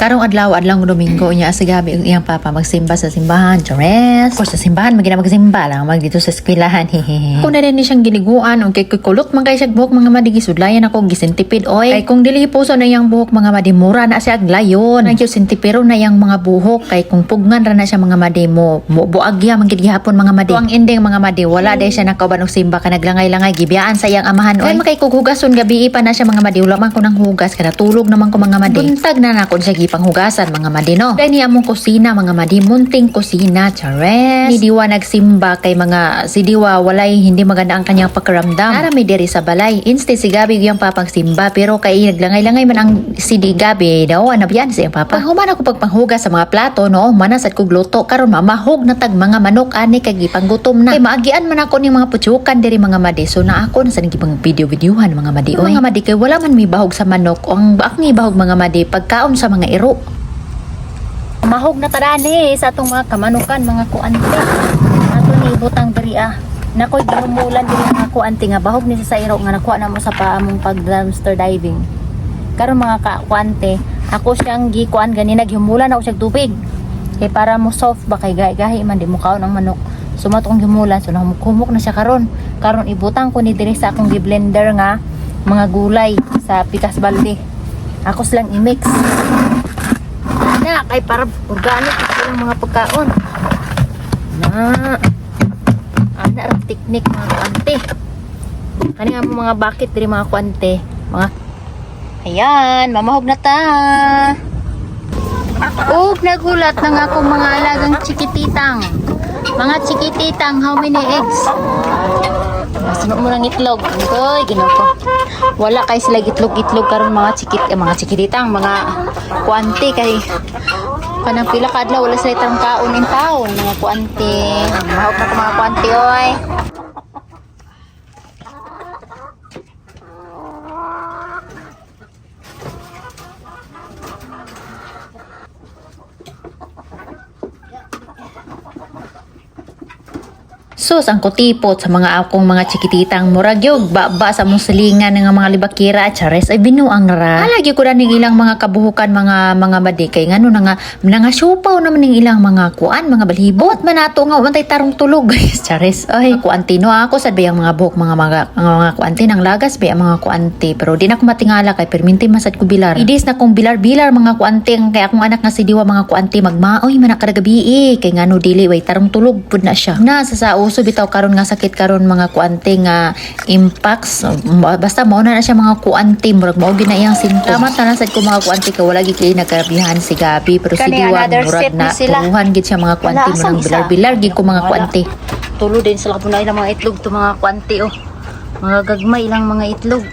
Karong adlaw adlaw Domingo niya sa gabi ang iyang papa magsimba sa simbahan. Chores. Course, sa simbahan magina magsimba lang mag dito sa eskwelahan. Kung na rin ni siyang giliguan o kay kulot man kay siya buhok mga madi gisudlayan ako gisintipid oy. Kay kung dili puso na yang buhok mga madi mura na siya aglayon. Nagyo sintipero na yang mga buhok kay kung pugnan ra na siya mga madi mo mo buagya man gid gihapon mga madi. Ang ending mga madi wala day siya nakauban og simba ka naglangay-langay gibiyaan sa iyang amahan oy. Kay makay kughugason gabi pa na siya mga madi wala man ko nang hugas kada tulog naman ko mga madi. Buntag na nakon siya gipanghugasan mga madi no. Kay ni among kusina mga madi munting kusina chares. Ni Diwa nagsimba kay mga si Diwa walay hindi maganda ang kanyang pakiramdam. Ara may diri sa balay. Instead si Gabi yung papang simba pero kay naglangay-langay man ang si Di Gabi daw anabiyan sa iyang papa. Panghuman ako pagpanghugas sa mga plato no manasad ko gluto karon mamahog na tag mga manok ani kay gipanggutom na. Kay maagian man ako ni mga putsukan diri mga madi so na ako na sa nagibang video-videohan mga madi. Mga madi kay wala man mi bahog sa manok ang baak ni bahog mga madi pagkaon sa mga iro. Mahog na tarani sa atong mga kamanukan, mga kuante. Ato ni butang diri ah. Nakoy ginumulan diri mga kuante nga bahog ni sa iro nga nakuha na mo sa paamong pag dumpster diving. Karon mga ka kuante, ako siyang gikuan gani naghumulan ako siya tubig. Kay para mo soft ba kay gahi-gahi man di mo kaon ang manok. Sumatong gimulan so humuk na siya karon. Karon ibutang ko ni diri sa akong gi-blender nga mga gulay sa pikas balde. Ako silang i-mix na kay para organic yung mga pagkaon. Na ana ang teknik mga kuante. Kani nga mga bakit diri mga kuante? Mga ayan mamahog na ta. Ug nagulat na nga akong mga alagang chikititang mga chikititang how many eggs? Masino mo ng itlog. Uy, ginoko. Wala kay sila itlog-itlog karon mga chikit eh, mga chikititang, mga kuante kay kanang pila ka adlaw wala sila itang kaon in taon mga kuante. Mahop na ko mga kuante oy. Sus, ang kutipot sa mga akong mga chikititang murag yog, baba sa mong salingan ng mga libakira at chares ay binuang ra. Halagi ko na ilang mga kabuhukan mga mga madikay ngano na nga nga syupaw naman ning ilang mga kuan mga balhibot man ato nga untay tarong tulog guys chares ay kuantino ako sa bayang mga buhok mga mga mga, mga kuanti ng lagas bay mga kuanti pero di na ko matingala kay perminti masad ko bilar. Idis na kong bilar-bilar mga kuanti kay akong anak nga si Diwa mga kuanti magmaoy man nakadagabi eh kay ngano dili way tarong tulog pud na siya. Na sa sa bitaw karon nga sakit karon mga kuante nga impacts. Basta mao na na siya mga kuante murag mao gyud na iyang sintomas Salamat na nasad ko mga kuante kay wala gid kay nagkarabihan si Gabi pero si Diwa murag na turuhan gid siya mga kuante isa? bilar-bilar gid ko mga kuante. Tulo din sila kapuna ilang mga itlog to mga kuante oh. Mga gagmay ilang mga itlog.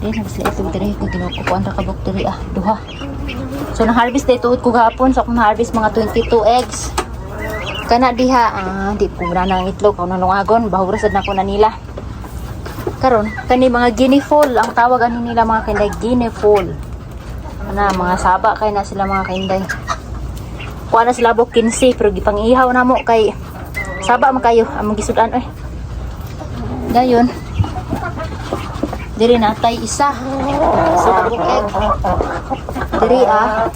Din na sila itlog diri. Ko ginukuan ra kabuk diri ah duha. So na harvest day tuod ko gahapon. So akong harvest mga 22 eggs kana diha ah, di ko na nang itlog ako nanungagon bahurasad na ko na nila. Karon kani mga guinea ang tawag ani nila mga kinday guinea fowl. Ana mga saba kay na sila mga kinday. Kuha na sila bok 15 pero gipangihaw na mo kay saba man kayo among gisudan eh dayon. Diri na tay isa. Sa bok egg. Diri ah.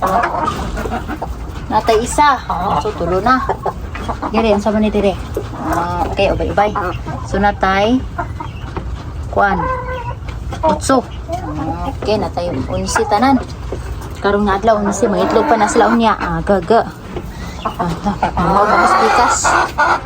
Natay isa. So tulo na Dire, ang sama ni dire. Ah, okay, ubay-ubay. So, natay, kuan, utso. Ah, Okay, natay, unsi tanan. Karong nga adlaw, unsi, mga itlog pa na sila unya. Ah, gaga. Ah, ah, ah, ah, ah,